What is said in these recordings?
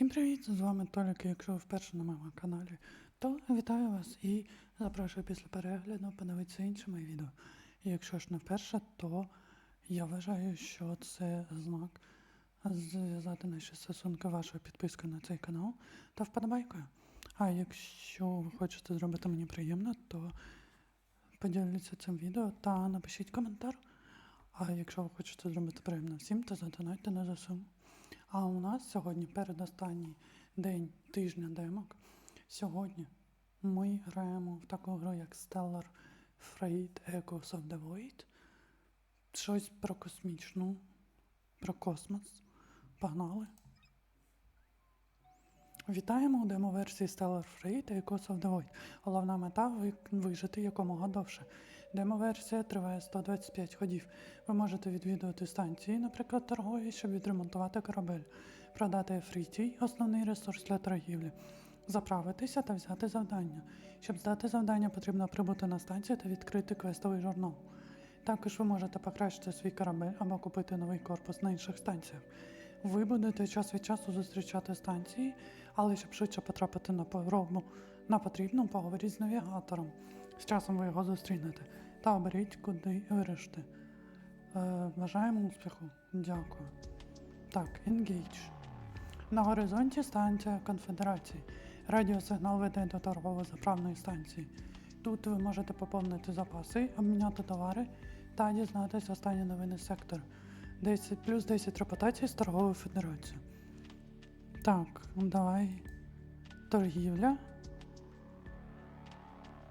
Всім привіт! З вами Толік. Якщо ви вперше на моєму каналі, то вітаю вас і запрошую після перегляду подивитися інші мої відео. І якщо ж не вперше, то я вважаю, що це знак зв'язати наші стосунки вашою підпискою на цей канал та вподобайкою. А якщо ви хочете зробити мені приємно, то поділіться цим відео та напишіть коментар. А якщо ви хочете зробити приємно всім, то задонайте на ЗСУ. А у нас сьогодні передостанній день тижня демок. Сьогодні ми граємо в таку гру, як Stellar Freight Echoes of the Void. Щось про космічну, про космос. Погнали. Вітаємо у демо-версії Stellar Freight Echoes of the Void. Головна мета вижити якомога довше. Демо-версія триває 125 ходів. Ви можете відвідувати станції, наприклад, торгові, щоб відремонтувати корабель, продати ефритій, основний ресурс для торгівлі, заправитися та взяти завдання. Щоб здати завдання, потрібно прибути на станцію та відкрити квестовий журнал. Також ви можете покращити свій корабель або купити новий корпус на інших станціях. Ви будете час від часу зустрічати станції, але щоб швидше потрапити на пробу на потрібну, поговоріть з навігатором. З часом ви його зустрінете та оберіть, куди вирішити. Е, бажаємо успіху. Дякую. Так, engage. На горизонті станція Конфедерації. Радіосигнал веде до торгово-заправної станції. Тут ви можете поповнити запаси, обміняти товари та дізнатися останні новини сектору. 10, плюс 10 репутацій з торговою федерацією. Так, давай. Торгівля.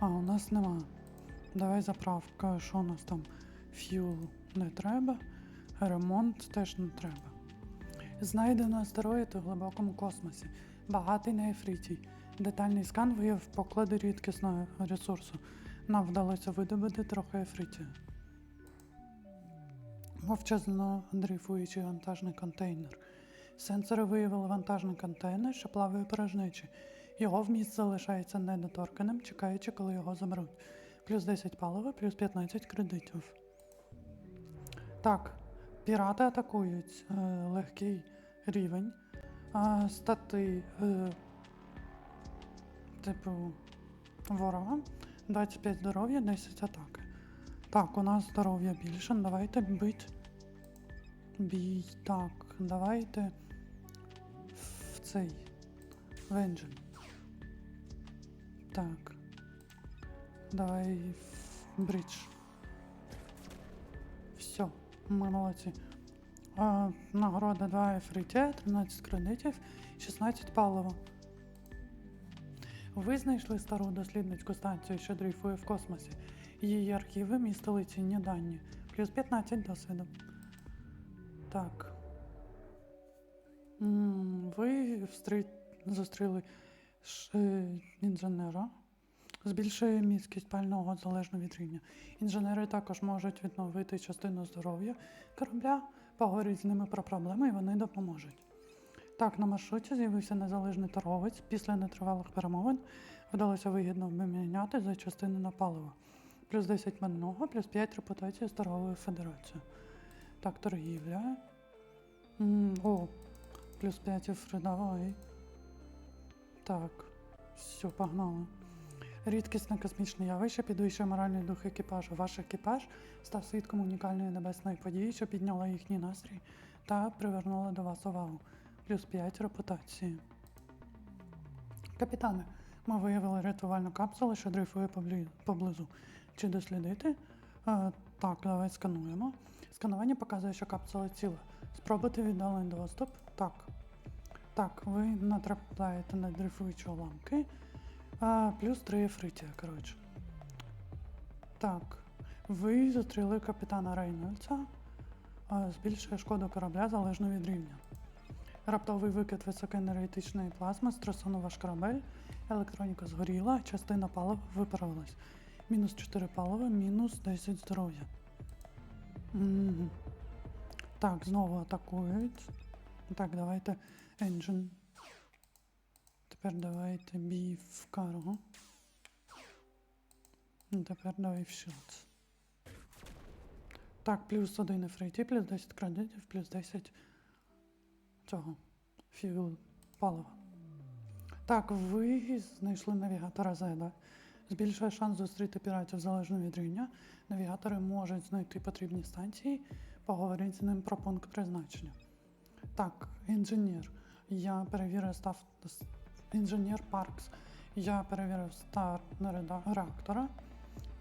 А, у нас нема. Давай заправка. Що у нас там? Ф'юл не треба. Ремонт теж не треба. Знайдено астероїд у глибокому космосі, багатий на ефритій. Детальний скан виявив поклади рідкісного ресурсу. Нам вдалося видобути трохи ефритію. Мовчазно дрейфуючий вантажний контейнер. Сенсори виявили вантажний контейнер, що плаває порожнечі. Його вміст залишається недоторканим, чекаючи, коли його заберуть. Плюс 10 палива, плюс 15 кредитів. Так, пірати атакують. Е, легкий рівень. А, стати, е, типу, ворога. 25 здоров'я, 10 атаки. Так, у нас здоров'я більше. Давайте бить. Бій. Так, давайте в цей. Венджин. Так. Давай бридж. Все, молодці. А, нагорода 2 ефритя, 13 кредитів, 16 палива. Ви знайшли стару дослідницьку станцію, що дрейфує в космосі. Її архіви містили цінні дані. Плюс 15 досвіду. Так. М, Ви встри... зустріли ш... інженера. Збільшує міськість пального залежно від рівня. Інженери також можуть відновити частину здоров'я корабля, поговоріть з ними про проблеми і вони допоможуть. Так, на маршруті з'явився незалежний торговець. Після нетривалих перемовин вдалося вигідно обміняти за частини на паливо. Плюс 10 минного, плюс 5 репутації з торговою федерацією. Так, торгівля. М, о, плюс 5 ефри. Так, все, погнали. Рідкісне космічне явище підвищує моральний дух екіпажу. Ваш екіпаж став свідком унікальної небесної події, що підняла їхній настрій та привернула до вас увагу. Плюс 5 репутації. Капітане, ми виявили рятувальну капсулу, що дрейфує поблизу. Чи дослідити? Е, так, давай скануємо. Сканування показує, що капсула ціла. Спробуйте віддалений доступ. Так. Так, ви натрапляєте на дрейфуючі уламки. А, плюс 3 ефритія, коротше. Так. Ви зустріли капітана Рейнольдса. Збільшує шкоду корабля залежно від рівня. Раптовий викид високоенергетичної плазми струсунув ваш корабель, електроніка згоріла, частина палива виправилась. Мінус 4 палива, мінус 10 здоров'я. Так, знову атакують. Так, давайте engine. Тепер давайте бій в карго. Тепер давай в shield. Так, плюс 1 ефрейті, плюс 10 кредитів, плюс 10 цього. Fuel палива. Так, ви знайшли навігатора Зеда. Збільшує шанс зустріти піратів залежно від рівня. Навігатори можуть знайти потрібні станції, поговоріть з ним про пункт призначення. Так, інженер. Я перевірив став інженер Паркс. Я перевірив стар реда- реактора.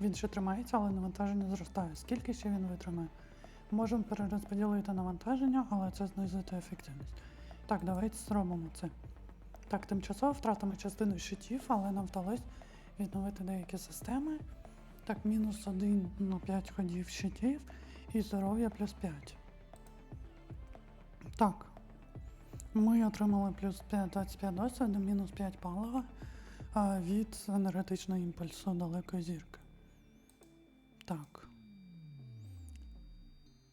Він ще тримається, але навантаження зростає. Скільки ще він витримає? Можемо перерозподілити навантаження, але це знизити ефективність. Так, давайте зробимо це. Так, тимчасово втратимо частину щитів, але нам вдалося відновити деякі системи. Так, мінус 1 на 5 ходів щитів і здоров'я плюс 5. Так. Ми отримали плюс 25 досвіду, мінус 5 палива від енергетичного імпульсу далекої зірки. Так.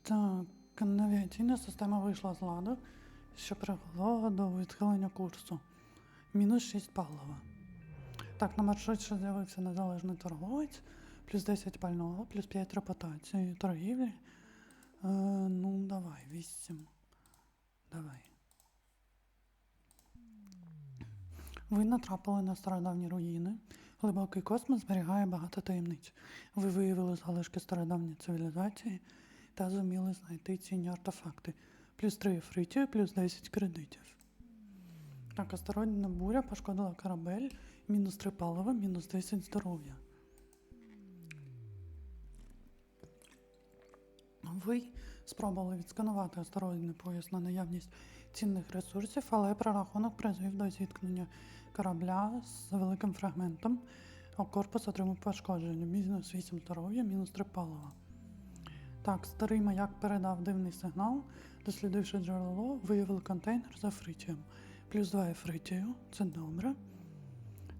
Так, навігаційна система вийшла з ладу, що привело до відхилення курсу. Мінус 6 палива. Так, на маршруті з'явився незалежний торговець, плюс 10 пального, плюс 5 репутації торгівлі. Е, ну, давай, 8. Давай. Ви натрапили на стародавні руїни. Глибокий космос зберігає багато таємниць. Ви виявили залишки стародавньої цивілізації та зуміли знайти цінні артефакти. Плюс 3 ефритів, плюс 10 кредитів. Так, астероїдна буря пошкодила корабель, мінус 3 палива, мінус 10 здоров'я. Ви спробували відсканувати астероїдний пояс на наявність цінних ресурсів, але прорахунок призвів до зіткнення корабля з великим фрагментом, а корпус отримав пошкодження. Мінус 8 здоров'я, мінус 3 палива. Так, старий маяк передав дивний сигнал, дослідивши джерело, виявили контейнер з ефритієм. Плюс 2 ефритію, це добре.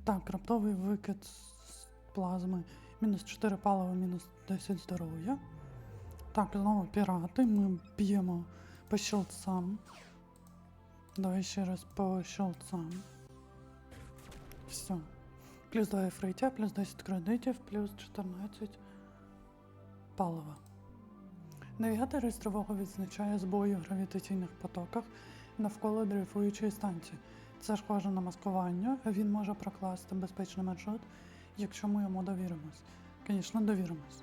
Так, раптовий викид з плазми, мінус 4 палива, мінус 10 здоров'я. Так, знову пірати. Ми б'ємо по щелцам. Давай ще раз по щелцам. Все. Плюс 2 ефриття, плюс 10 кредитів, плюс 14 палива. Навігатор тривогу відзначає збої в гравітаційних потоках навколо дрейфуючої станції. Це схоже на маскування. Він може прокласти безпечний маршрут, якщо ми йому довіримось. Звісно, довіримось.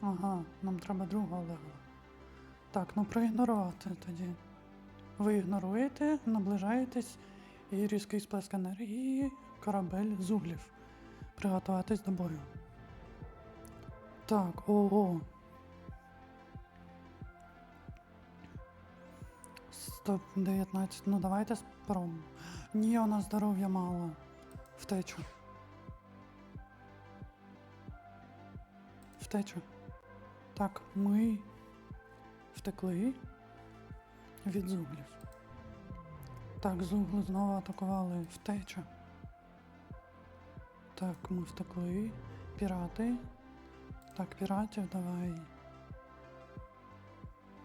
Ага, нам треба другого левела. Так, ну проігнорувати тоді. Ви ігноруєте, наближаєтесь і різкий сплеск енергії, корабель з углів. Приготуватись до бою. Так, ого. Стоп, 19. Ну давайте спробуємо. Ні, у нас здоров'я мало. Втечу. Втечу. Так, ми втекли від зуглів. Так, зугли знову атакували втеча. Так, ми втекли. Пірати. Так, піратів давай.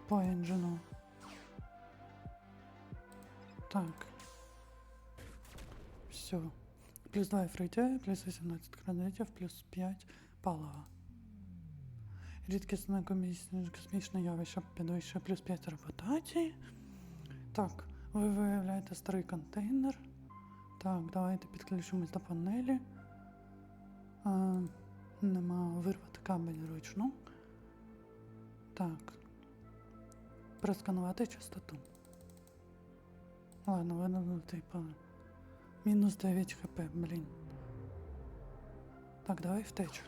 По енджину. Так. Все. Плюс 2 ефриття, плюс 18 кредитів, плюс 5 палива. Рідкісне космічне явище підвищує плюс 5 репутації. Так, ви виявляєте старий контейнер. Так, давайте підключимось до панелі. А, нема вирвати кабель ручну. Так. Просканувати частоту. Ладно, видно, типа. Мінус 9 хп, блін. Так, давай втечу.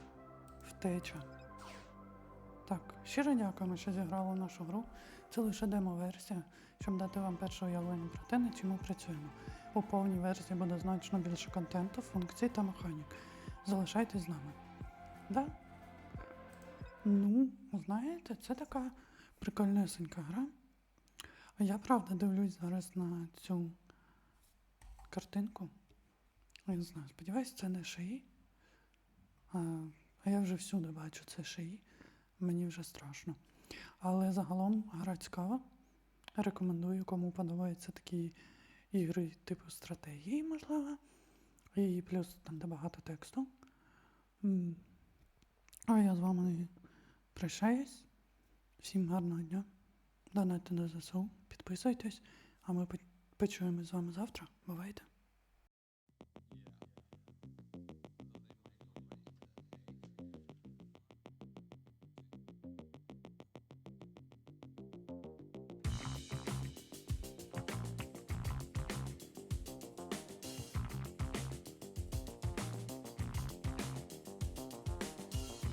Втеча. Так, щиро дякуємо, що зіграли нашу гру. Це лише демо-версія, щоб дати вам перше уявлення про те, над чим ми працюємо. У повній версії буде значно більше контенту, функцій та механік. Залишайтесь з нами. Да? Ну, знаєте, це така прикольнесенька гра. Я правда дивлюсь зараз на цю картинку. Я не знаю, сподіваюся, це не шиї. А я вже всюди бачу це шиї. Мені вже страшно. Але загалом гра цікава. Рекомендую, кому подобаються такі ігри типу стратегії, можливо. І плюс там де багато тексту. А я з вами прощаюсь. Всім гарного дня. Донайте на ЗСУ, підписуйтесь, а ми по- Почуємось з вами завтра. Бувайте!